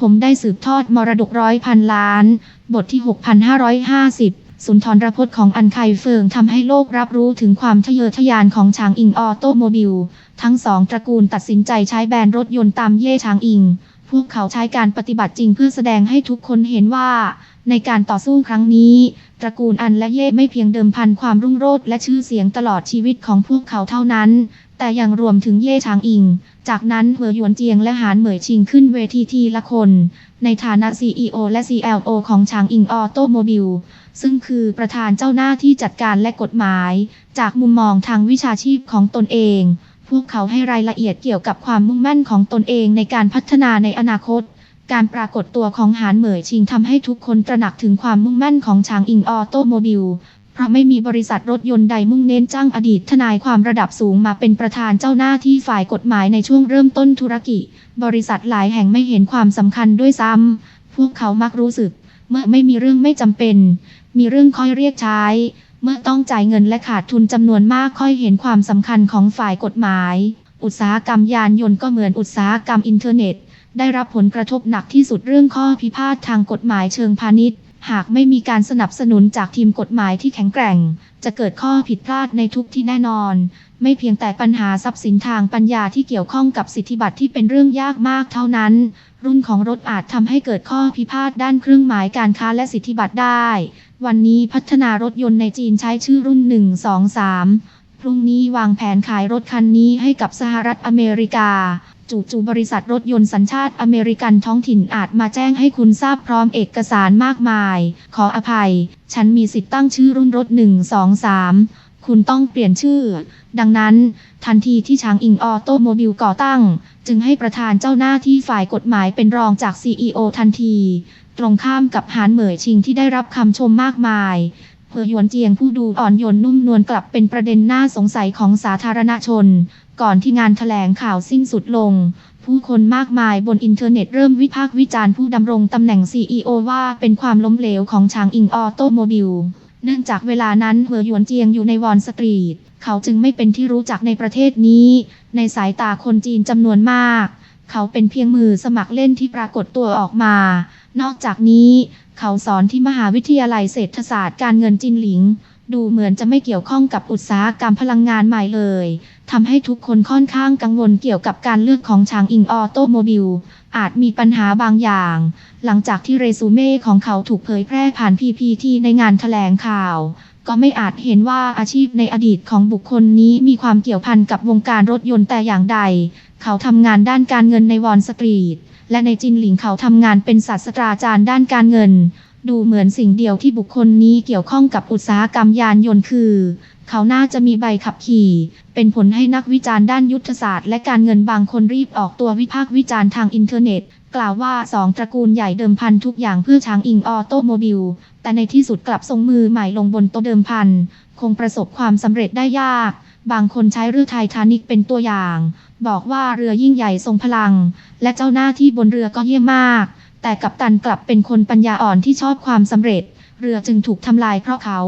ผมได้สืบทอดมรดกร้อยพันล้าน บทที่ 6550 สุนทรพจน์ของอันไคเฟิงทำให้โลกรับรู้ถึงความทะเยอทะยานของชางอิงออโตโมบิล ทั้งสองตระกูลตัดสินใจใช้แบรนด์รถยนต์ตามเย่ชางอิง พวกเขาใช้การปฏิบัติจริงเพื่อแสดงให้ทุกคนเห็นว่า ในการต่อสู้ครั้งนี้ ตระกูลอันและเย่ไม่เพียงเดิมพันความรุ่งโรจน์และชื่อเสียงตลอดชีวิตของพวกเขาเท่านั้น แต่ยังรวมถึงเย่ชางอิง จากนั้นเหอหยวนเจียงและหานเหมยชิงขึ้นเวทีทีละคน ในฐานะ CEO และ CLO ของชางอิงออโตโมบิล ซึ่งคือประธานเจ้าหน้าที่จัดการและกฎหมาย จากมุมมองทางวิชาชีพของตนเอง พวกเขาให้รายละเอียดเกี่ยวกับความมุ่งมั่นของตนเองในการพัฒนาในอนาคต การปรากฏตัวของหานเหมยชิงทำให้ทุกคนตระหนักถึงความมุ่งมั่นของชางอิงออโตโมบิล เพราะไม่มีบริษัทรถยนต์ใดมุ่งเน้นจ้างอดีตทนายความระดับสูงมาเป็นประธานเจ้าหน้าที่ฝ่ายกฎหมายในช่วงเริ่มต้นธุรกิจ บริษัทหลายแห่งไม่เห็นความสำคัญด้วยซ้ำ พวกเขามักรู้สึก เมื่อไม่มีเรื่องไม่จำเป็น มีเรื่องค่อยเรียกใช้ เมื่อต้องจ่ายเงินและขาดทุนจำนวนมากค่อยเห็นความสำคัญของฝ่ายกฎหมาย อุตสาหกรรมยานยนต์ก็เหมือนอุตสาหกรรมอินเทอร์เน็ต ได้รับผลกระทบหนักที่สุดเรื่องข้อพิพาททางกฎหมายเชิงพาณิชย์ หากไม่มีการสนับสนุนจากทีมกฎหมายที่แข็งแกร่ง จะเกิดข้อผิดพลาดในทุกที่แน่นอน ไม่เพียงแต่ปัญหาทรัพย์สินทางปัญญาที่เกี่ยวข้องกับสิทธิบัตรที่เป็นเรื่องยากมากเท่านั้น รุ่นของรถอาจทำให้เกิดข้อพิพาทด้านเครื่องหมายการค้าและสิทธิบัตรได้ วันนี้พัฒนารถยนต์ในจีนใช้ชื่อรุ่น 1 2 3 พรุ่งนี้วางแผนขายรถคันนี้ให้กับสหรัฐอเมริกา จู่ๆบริษัทรถยนต์สัญชาติอเมริกันท้องถิ่นอาจมาแจ้งให้คุณทราบพร้อมเอกสารมากมาย ขออภัย ฉันมีสิทธิ์ตั้งชื่อรุ่นรถ 1 2 3 คุณต้องเปลี่ยนชื่อ ดังนั้น ทันทีที่ช้างอิงออโตโมบิลก่อตั้ง จึงให้ประธานเจ้าหน้าที่ฝ่ายกฎหมายเป็นรองจาก CEO ทันที ตรงข้ามกับหานเหมยชิงที่ได้รับคำชมมากมายเพอหยวนเจียงผู้ดูอ่อนโยนนุ่มนวลกลับเป็นประเด็นน่าสงสัยของสาธารณชน ก่อนที่งานถแถลงข่าวสิ้นสุดลง ผู้คนมากมายบนอินเทอร์เน็ตเริ่มวิพากษ์วิจารณ์ผู้ดำรงตำแหน่ง CEO ว่าเป็นความล้มเหลวของชางอิงออโตโมบิล เนื่องจากเวลานั้นเหอหยวนเจียงอยู่ในวอนสตรีท เขาจึงไม่เป็นที่รู้จักในประเทศนี้ ในสายตาคนจีนจำนวนมาก เขาเป็นเพียงมือสมัครเล่นที่ปรากฏตัวออกมา นอกจากนี้ เขาสอนที่มหาวิทยาลัยเศรษฐศาสตร์การเงินจินหลิง ดูเหมือนจะไม่เกี่ยวข้องกับอุตสาหกรรมพลังงานใหม่เลยทำให้ทุกคนค่อนข้างกังวลเกี่ยวกับการเลือกของชางอิงออโตโมบิล อาจมีปัญหาบางอย่าง หลังจากที่เรซูเม่ของเขาถูกเผยแพร่ผ่าน PPT ในงานถแถลงข่าว ก็ไม่อาจเห็นว่าอาชีพในอดีตของบุคคลนี้มีความเกี่ยวพันกับวงการรถยนต์แต่อย่างใด เขาทำงานด้านการเงินในวอนสตรีทและในจินหลิงเขาทำงานเป็นศาสตราจารย์ด้านการเงิน ดูเหมือนสิ่งเดียวที่บุคคลนี้เกี่ยวข้องกับอุตสาหกรรมยานยนต์คือ เขาน่าจะมีใบขับขี่ เป็นผลให้นักวิจารณ์ด้านยุทธศาสตร์และการเงินบางคนรีบออกตัววิพากษ์วิจารณ์ทางอินเทอร์เน็ต กล่าวว่าสองตระกูลใหญ่เดิมพันทุกอย่างเพื่อช้างอิงออโตโมบิล แต่ในที่สุดกลับทรงมือใหม่ลงบนโต๊ะเดิมพัน คงประสบความสำเร็จได้ยาก บางคนใช้เรือไททานิกเป็นตัวอย่าง บอกว่าเรือยิ่งใหญ่ทรงพลัง และเจ้าหน้าที่บนเรือก็เยี่ยมมาก แต่กัปตันกลับเป็นคนปัญญาอ่อนที่ชอบความสำเร็จ เรือจึงถูกทำลายเพราะเขา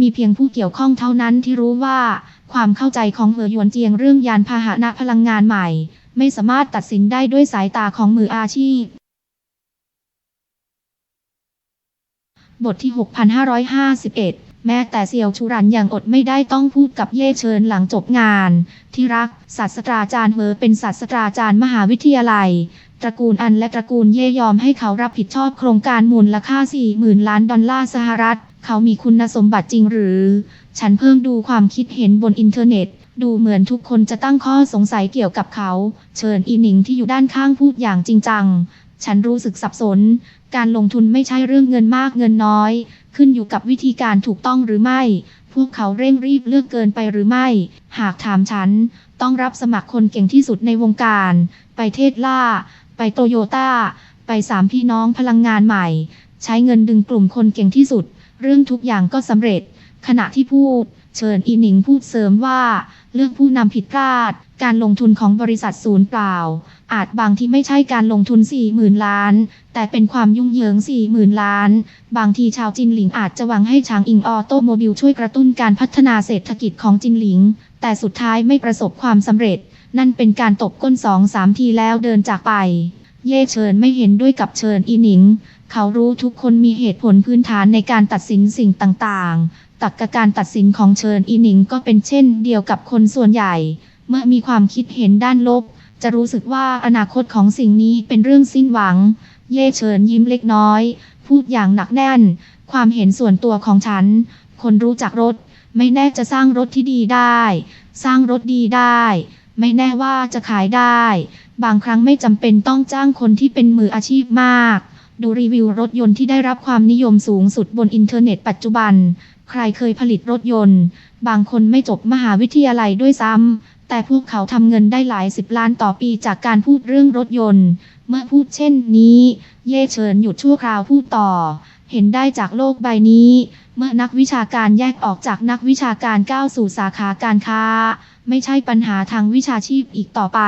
มีเพียงผู้เกี่ยวข้องเท่านั้นที่รู้ว่า ความเข้าใจของเหอหยวนเจียงเรื่องยานพาหนะพลังงานใหม่ ไม่สามารถตัดสินได้ด้วยสายตาของมืออาชีพ บทที่ 6551 แม้แต่เซียวชูรันยังอดไม่ได้ต้องพูดกับเย่เชิญหลังจบงาน ที่รักศาสตราจารย์เหอเป็นศาสตราจารย์มหาวิทยาลัย ตระกูลอันและตระกูลเย่ยอมให้เขารับผิดชอบโครงการมูลค่า 40,000 ล้านดอลลาร์สหรัฐ เขามีคุณสมบัติจริงหรือ ฉันเพิ่งดูความคิดเห็นบนอินเทอร์เน็ตดูเหมือนทุกคนจะตั้งข้อสงสัยเกี่ยวกับเขา เชิญอีหนิงที่อยู่ด้านข้างพูดอย่างจริงจัง ฉันรู้สึกสับสน การลงทุนไม่ใช่เรื่องเงินมากเงินน้อย ขึ้นอยู่กับวิธีการถูกต้องหรือไม่ พวกเขาเร่งรีบเลือกเกินไปหรือไม่ หากถามฉัน ต้องรับสมัครคนเก่งที่สุดในวงการ ไปเทสลา ไปโตโยต้า ไปสามพี่น้องพลังงานใหม่ ใช้เงินดึงกลุ่มคนเก่งที่สุด เรื่องทุกอย่างก็สำเร็จ ขณะที่พูด เชิญอีหนิงพูดเสริมว่า เรื่องผู้นำผิดพลาด การลงทุนของบริษัทศูนย์เปล่า อาจบางที่ไม่ใช่การลงทุน 40,000 ล้าน แต่เป็นความยุ่งเหยิง 40,000 ล้าน บางทีชาวจินหลิงอาจจะหวังให้ชางอิงออโตโมบิลช่วยกระตุ้นการพัฒนาเศรษฐกิจของจินหลิง แต่สุดท้ายไม่ประสบความสำเร็จ นั่นเป็นการตบก้นสองสามทีแล้วเดินจากไป เย่เฉินไม่เห็นด้วยกับเฉินอีหนิงเขารู้ทุกคนมีเหตุผลพื้นฐานในการตัดสินสิ่งต่างๆตักกะการตัดสินของเฉินอีหนิงก็เป็นเช่นเดียวกับคนส่วนใหญ่ เมื่อมีความคิดเห็นด้านลบ จะรู้สึกว่าอนาคตของสิ่งนี้เป็นเรื่องสิ้นหวัง เย่เฉินยิ้มเล็กน้อย พูดอย่างหนักแน่น ความเห็นส่วนตัวของฉัน คนรู้จักรถ ไม่แน่จะสร้างรถที่ดีได้ สร้างรถดีได้ ไม่แน่ว่าจะขายได้ บางครั้งไม่จำเป็นต้องจ้างคนที่เป็นมืออาชีพมาก ดูรีวิวรถยนต์ที่ได้รับความนิยมสูงสุดบนอินเทอร์เน็ตปัจจุบัน ใครเคยผลิตรถยนต์ บางคนไม่จบมหาวิทยาลัยด้วยซ้ำ แต่พวกเขาทำเงินได้หลายสิบล้านต่อปีจากการพูดเรื่องรถยนต์ เมื่อพูดเช่นนี้ เย่เฉินหยุดชั่วคราวพูดต่อ เห็นได้จากโลกใบนี้ เมื่อนักวิชาการแยกออกจากนักวิชาการก้าวสู่สาขาการค้า ไม่ใช่ปัญหาทางวิชาชีพอีกต่อไป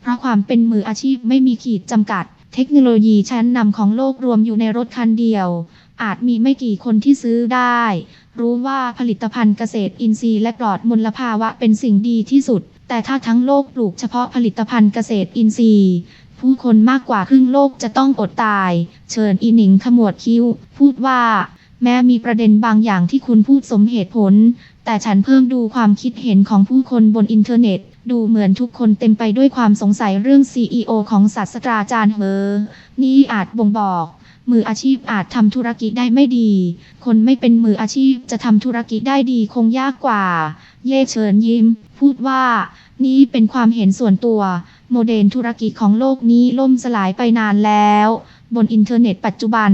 เพราะความเป็นมืออาชีพไม่มีขีดจำกัด เทคโนโลยีชั้นนำของโลกรวมอยู่ในรถคันเดียว อาจมีไม่กี่คนที่ซื้อได้ รู้ว่าผลิตภัณฑ์เกษตรอินทรีย์และปลอดมลภาวะเป็นสิ่งดีที่สุด แต่ถ้าทั้งโลกปลูกเฉพาะผลิตภัณฑ์เกษตรอินทรีย์ ผู้คนมากกว่าครึ่งโลกจะต้องอดตาย เชิญอีหนิงขมวดคิ้ว พูดว่า แม้มีประเด็นบางอย่างที่คุณพูดสมเหตุผล แต่ฉันเพิ่มดูความคิดเห็นของผู้คนบนอินเทอร์เน็ต ดูเหมือนทุกคนเต็มไปด้วยความสงสัยเรื่อง CEO ของศาสตราจารย์เฮอนี่อาจบ่งบอก มืออาชีพอาจทำธุรกิจได้ไม่ดี คนไม่เป็นมืออาชีพจะทำธุรกิจได้ดีคงยากกว่า เย่เฉินยิ้ม พูดว่า นี่เป็นความเห็นส่วนตัว โมเดลธุรกิจของโลกนี้ล่มสลายไปนานแล้ว บนอินเทอร์เน็ตปัจจุบัน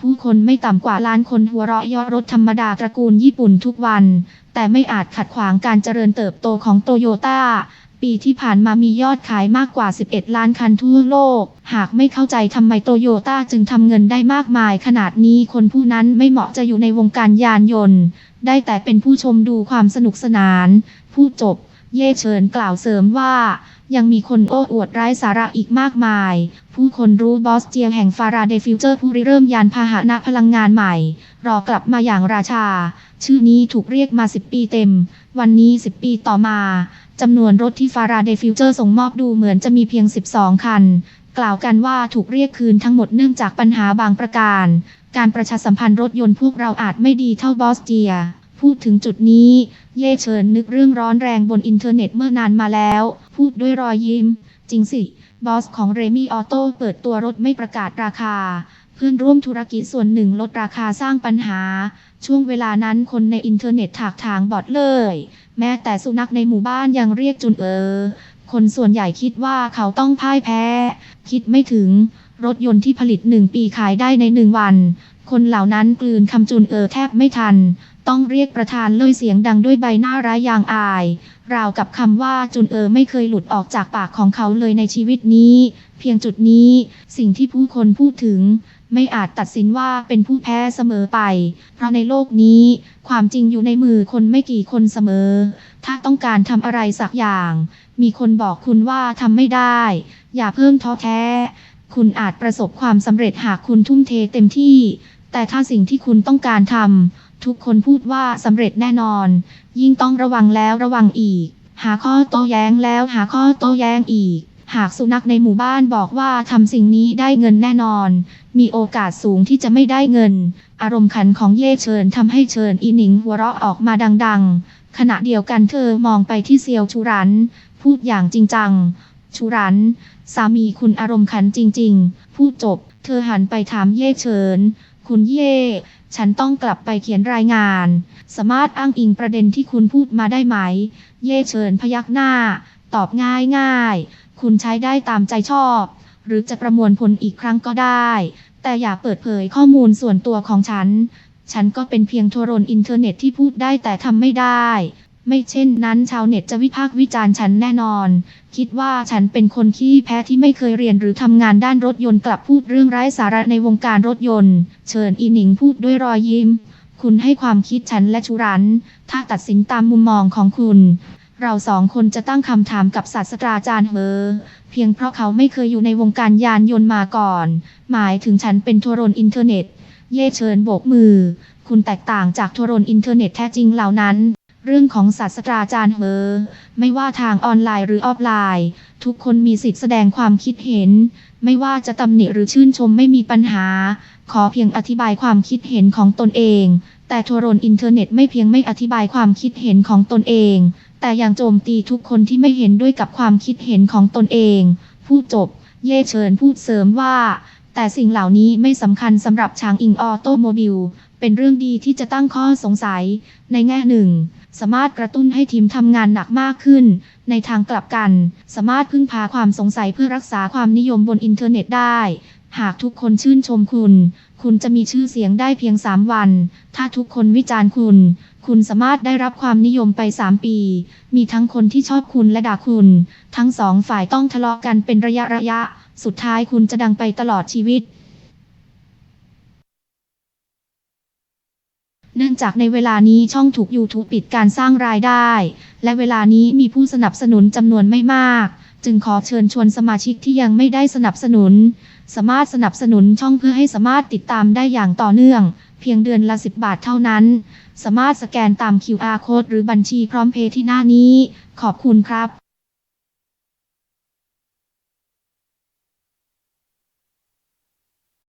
ผู้คนไม่ต่ำกว่าล้านคนหัวเราะยาะรถธรรมดาตระกูลญี่ปุ่นทุกวัน แต่ไม่อาจขัดขวางการเจริญเติบโตของโตโยต้า ปีที่ผ่านมามียอดขายมากกว่า 11 ล้านคันทั่วโลก หากไม่เข้าใจทำไมโตโยต้าจึงทำเงินได้มากมาย ขนาดนี้คนผู้นั้นไม่เหมาะจะอยู่ในวงการยานยนต์ ได้แต่เป็นผู้ชมดูความสนุกสนาน ผู้จบ เย่เฉินกล่าวเสริมว่า ยังมีคนโอ้อวดไร้สาระอีกมากมาย ผู้คนรู้บอสเจียงแห่งฟาราเดฟิวเจอร์ผู้ริเริ่มยานพาหนะพลังงานใหม่ รอกลับมาอย่างราชา ชื่อนี้ถูกเรียกมา 10 ปีเต็ม วันนี้ 10 ปีต่อมาจำนวนรถที่ฟาราเดฟิวเจอร์ส่งมอบดูเหมือนจะมีเพียง 12 คัน กล่าวกันว่าถูกเรียกคืนทั้งหมดเนื่องจากปัญหาบางประการ การประชาสัมพันธ์รถยนต์พวกเราอาจไม่ดีเท่าบอสเจียพูดถึงจุดนี้ เย่เฉินนึกเรื่องร้อนแรงบนอินเทอร์เน็ตเมื่อนานมาแล้ว พูดด้วยรอยยิ้ม จริงสิ บอสของเรมี่ออโต้เปิดตัวรถไม่ประกาศราคา เพื่อนร่วมธุรกิจส่วนหนึ่งลดราคาสร้างปัญหา ช่วงเวลานั้นคนในอินเทอร์เน็ตถากถางบอดเลย แม้แต่สุนัขในหมู่บ้านยังเรียกจุนเออ คนส่วนใหญ่คิดว่าเขาต้องพ่ายแพ้ คิดไม่ถึงรถยนต์ที่ผลิตหนึ่งปีขายได้ในหนึ่งวัน คนเหล่านั้นกลืนคำจุนเออแทบไม่ทัน ต้องเรียกประธานเลยเสียงดังด้วยใบหน้าร้ายอย่างอาย ราวกับคำว่าจุนเออไม่เคยหลุดออกจากปากของเขาเลยในชีวิตนี้ เพียงจุดนี้สิ่งที่ผู้คนพูดถึง ไม่อาจตัดสินว่าเป็นผู้แพ้เสมอไป เพราะในโลกนี้ ความจริงอยู่ในมือคนไม่กี่คนเสมอ ถ้าต้องการทำอะไรสักอย่าง มีคนบอกคุณว่าทำไม่ได้ อย่าเพิ่งท้อแท้ คุณอาจประสบความสำเร็จหากคุณทุ่มเทเต็มที่ แต่ถ้าสิ่งที่คุณต้องการทำทุกคนพูดว่าสำเร็จแน่นอน ยิ่งต้องระวังแล้วระวังอีก หาข้อโต้แย้งแล้วหาข้อโต้แย้งอีก หากสุนัขในหมู่บ้านบอกว่าทำสิ่งนี้ได้เงินแน่นอน มีโอกาสสูงที่จะไม่ได้เงิน อารมณ์ขันของเย่เชิญทำให้เชิญอีหนิงหัวเราะออกมาดัง ๆ ขณะเดียวกันเธอมองไปที่เซียวชูรัน พูดอย่างจริงจังชูรัน สามีคุณอารมณ์ขันจริง ๆ พูดจบ เธอหันไปถามเย่เฉิน คุณเย่ ฉันต้องกลับไปเขียนรายงาน สามารถอ้างอิงประเด็นที่คุณพูดมาได้ไหม เย่เฉินพยักหน้า ตอบง่ายง่ายคุณใช้ได้ตามใจชอบ หรือจะประมวลผลอีกครั้งก็ได้ แต่อย่าเปิดเผยข้อมูลส่วนตัวของฉัน ฉันก็เป็นเพียงโทรนอินเทอร์เน็ตที่พูดได้แต่ทำไม่ได้ ไม่เช่นนั้นชาวเน็ตจะวิพากษ์วิจารณ์ฉันแน่นอน คิดว่าฉันเป็นคนขี้แพ้ที่ไม่เคยเรียนหรือทำงานด้านรถยนต์กลับพูดเรื่องไร้สาระในวงการรถยนต์ เชิญอีหนิงพูดด้วยรอยยิ้ม คุณให้ความคิดฉันและชูรัน ถ้าตัดสินตามมุมมองของคุณ เราสองคนจะตั้งคำถามกับศาสตราจารย์เฮอเพียงเพราะเขาไม่เคยอยู่ในวงการยานยนต์มาก่อน หมายถึงฉันเป็นทัวรนอินเทอร์เน็ต เย่เชิญโบกมือ คุณแตกต่างจากทัวรนอินเทอร์เน็ตแท้จริงเหล่านั้น เรื่องของศาสตราจารย์เหอไม่ว่าทางออนไลน์หรือออฟไลน์ ทุกคนมีสิทธิแสดงความคิดเห็น ไม่ว่าจะตำหนิหรือชื่นชมไม่มีปัญหา ขอเพียงอธิบายความคิดเห็นของตนเอง แต่ทัวรนอินเทอร์เน็ตไม่เพียงไม่อธิบายความคิดเห็นของตนเอง แต่ยังโจมตีทุกคนที่ไม่เห็นด้วยกับความคิดเห็นของตนเองพูดจบ เย่เฉินพูดเสริมว่า แต่สิ่งเหล่านี้ไม่สำคัญสำหรับช้างอิงออโตโมบิลเป็นเรื่องดีที่จะตั้งข้อสงสัยในแง่หนึ่ง สามารถกระตุ้นให้ทีมทำงานหนักมากขึ้น ในทางกลับกัน สามารถพึ่งพาความสงสัยเพื่อรักษาความนิยมบนอินเทอร์เน็ตได้ หากทุกคนชื่นชมคุณ คุณจะมีชื่อเสียงได้เพียง 3 วัน ถ้าทุกคนวิจารณ์คุณ คุณสามารถได้รับความนิยมไป 3 ปี มีทั้งคนที่ชอบคุณและด่าคุณ ทั้งสองฝ่ายต้องทะเลาะกันเป็นระยะระยะ สุดท้ายคุณจะดังไปตลอดชีวิต เนื่องจากในเวลานี้ช่องถูก YouTube ปิดการสร้างรายได้ และเวลานี้มีผู้สนับสนุนจำนวนไม่มาก จึงขอเชิญชวนสมาชิกที่ยังไม่ได้สนับสนุน สามารถสนับสนุนช่องเพื่อให้สามารถติดตามได้อย่างต่อเนื่อง เพียงเดือนละ 10 บาทเท่านั้น สามารถสแกนตาม QR code หรือบัญชีพร้อมเพย์ที่หน้านี้ ขอบคุณครับ